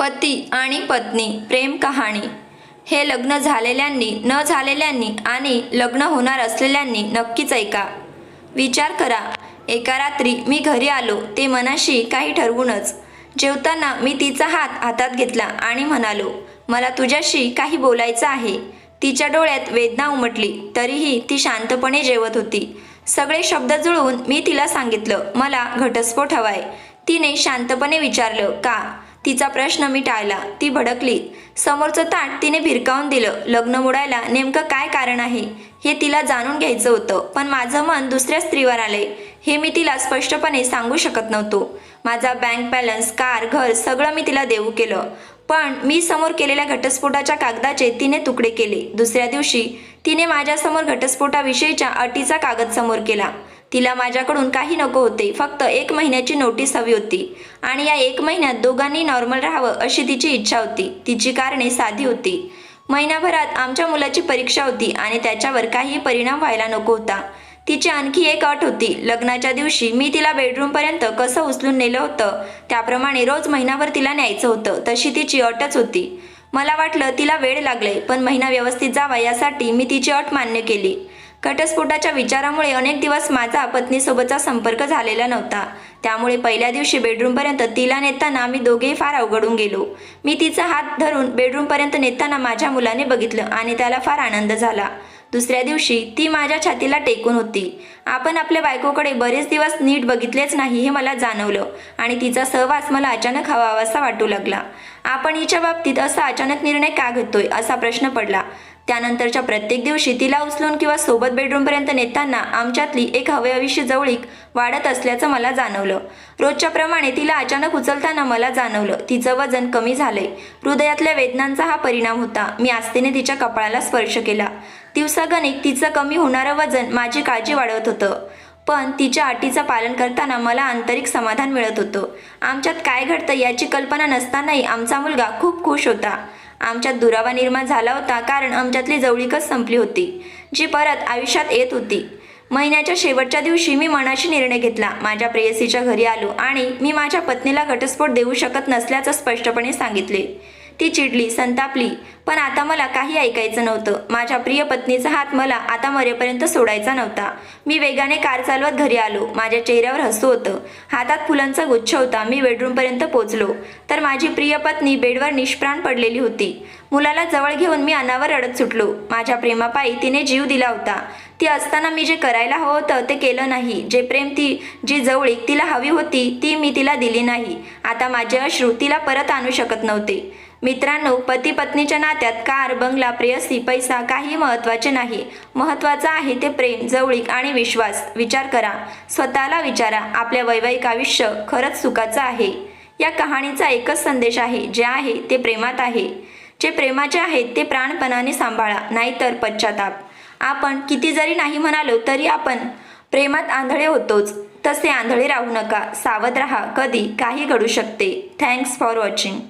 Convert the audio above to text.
पती आणि पत्नी प्रेम कहाणी. हे लग्न झालेल्यांनी न झालेल्यांनी आणि लग्न होणार असलेल्यांनी नक्कीच ऐका. विचार करा एका रात्री मी घरी आलो ते मनाशी काही ठरवूनच. जेवताना मी तिचा हात हातात घेतला आणि म्हणालो मला तुझ्याशी काही बोलायचं आहे. तिच्या डोळ्यात वेदना उमटली तरीही ती शांतपणे जेवत होती. सगळे शब्द जुळवून मी तिला सांगितलं मला घटस्फोट हवाय. तिने शांतपणे विचारलं का? तिचा प्रश्न मी टाळला ती भडकली. समोरचं ताट तिने भिरकावून दिलं. लग्न मोडायला नेमकं काय कारण आहे हे तिला जाणून घ्यायचं होतं. पण माझं मन दुसऱ्या स्त्रीवर आलंय. हे मी तिला स्पष्टपणे सांगू शकत नव्हतो. माझा बँक बॅलन्स कार घर सगळं मी तिला देऊ केलं. पण मी समोर केलेल्या घटस्फोटाच्या कागदाचे तिने तुकडे केले. दुसऱ्या दिवशी तिने माझ्यासमोर घटस्फोटाविषयीच्या अटीचा कागद समोर केला. तिला माझ्याकडून काही नको होते. फक्त एक महिन्याची नोटीस हवी होती. आणि या एक महिन्यात दोघांनी नॉर्मल राहावं अशी तिची इच्छा होती. तिची कारणे साधी होती. महिनाभरात आमच्या मुलाची परीक्षा होती आणि त्याच्यावर काही परिणाम व्हायला नको होता. तिची आणखी एक अट होती. लग्नाच्या दिवशी मी तिला बेडरूमपर्यंत कसं उचलून नेलं होतं त्याप्रमाणे रोज महिनाभर तिला न्यायचं होतं तशी तिची अटच होती. मला वाटलं तिला वेळ लागले पण महिना व्यवस्थित जावा यासाठी मी तिची अट मान्य केली. घटस्फोटाच्या विचारामुळे अनेक दिवस माझा पत्नीसोबतचा संपर्क झालेला नव्हता. त्यामुळे पहिल्या दिवशी बेडरूमपर्यंत तिला नेताना आम्ही दोघेही फार अवघडून गेलो. मी तिचा हात धरून बेडरूमपर्यंत नेताना माझ्या मुलाने बघितलं आणि त्याला फार आनंद झाला. दुसऱ्या दिवशी ती माझ्या छातीला टेकून होती. आपण आपल्या बायकोकडे बरेच दिवस नीट बघितलेच नाही हे मला जाणवलं आणि तिचा सहवास मला अचानक हवावासा वाटू लागला. आपण हिच्या बाबतीत असा अचानक निर्णय का घेतोय असा प्रश्न पडला. त्यानंतरच्या प्रत्येक दिवशी तिला उचलून किंवा सोबत बेडरूमपर्यंत नेताना आमच्यातली एक हवयाविषयी जवळीक वाढत असल्याचं मला जाणवलं. रोजच्या प्रमाणे तिला अचानक उचलताना मला जाणवलं. तिचं वजन कमी झालंय. हृदयातल्या वेदनांचा हा परिणाम होता. मी आस्तीने तिच्या कपाळाला स्पर्श केला. दिवसागणिक तिचं कमी होणारं वजन माझी काळजी वाढवत होतं. पण तिच्या अटीचं पालन करताना मला आंतरिक समाधान मिळत होतं. आमच्यात काय घडतं याची कल्पना नसतानाही आमचा मुलगा खूप खुश होता. आमच्यात दुरावा निर्माण झाला होता कारण आमच्यातली जवळीकच संपली होती जी परत आयुष्यात येत होती. महिन्याच्या शेवटच्या दिवशी मी मनाशी निर्णय घेतला. माझ्या प्रेयसीच्या घरी आलो आणि मी माझ्या पत्नीला घटस्फोट देऊ शकत नसल्याचं स्पष्टपणे सांगितले. ती चिडली संतापली. पण आता मला काही ऐकायचं नव्हतं. माझ्या प्रिय पत्नीचा हात मला आता मरेपर्यंत सोडायचा नव्हता. मी वेगाने कार चालवत घरी आलो. माझ्या चेहऱ्यावर हसू होतं. हातात फुलांचा गुच्छ होता. मी बेडरूमपर्यंत पोचलो. तर माझी प्रिय पत्नी बेडवर निष्प्राण पडलेली होती. मुलाला जवळ घेऊन मी अनावर रडत सुटलो. माझ्या प्रेमापायी तिने जीव दिला होता. ती असताना मी जे करायला हवं होतं ते केलं नाही. जे प्रेम ती जी जवळीक तिला हवी होती ती मी तिला दिली नाही. आता माझे अश्रू तिला परत आणू शकत नव्हते. मित्रांनो पती पत्नीच्या नात्यात कार बंगला प्रेयसी पैसा काही महत्त्वाचे नाही. महत्त्वाचं आहे ते प्रेम जवळीक आणि विश्वास. विचार करा. स्वतःला विचारा. आपल्या वैवाहिक आयुष्य खरंच सुखाचं आहे. या कहाणीचा एकच संदेश आहे जे आहे ते प्रेमात आहे. जे प्रेमाचे आहेत ते प्राणपणाने सांभाळा नाहीतर पश्चाताप. आपण किती जरी नाही म्हणालो तरी आपण प्रेमात आंधळे होतोच. तसे आंधळे राहू नका. सावध राहा. कधी? काही घडू शकते. Thanks for watching.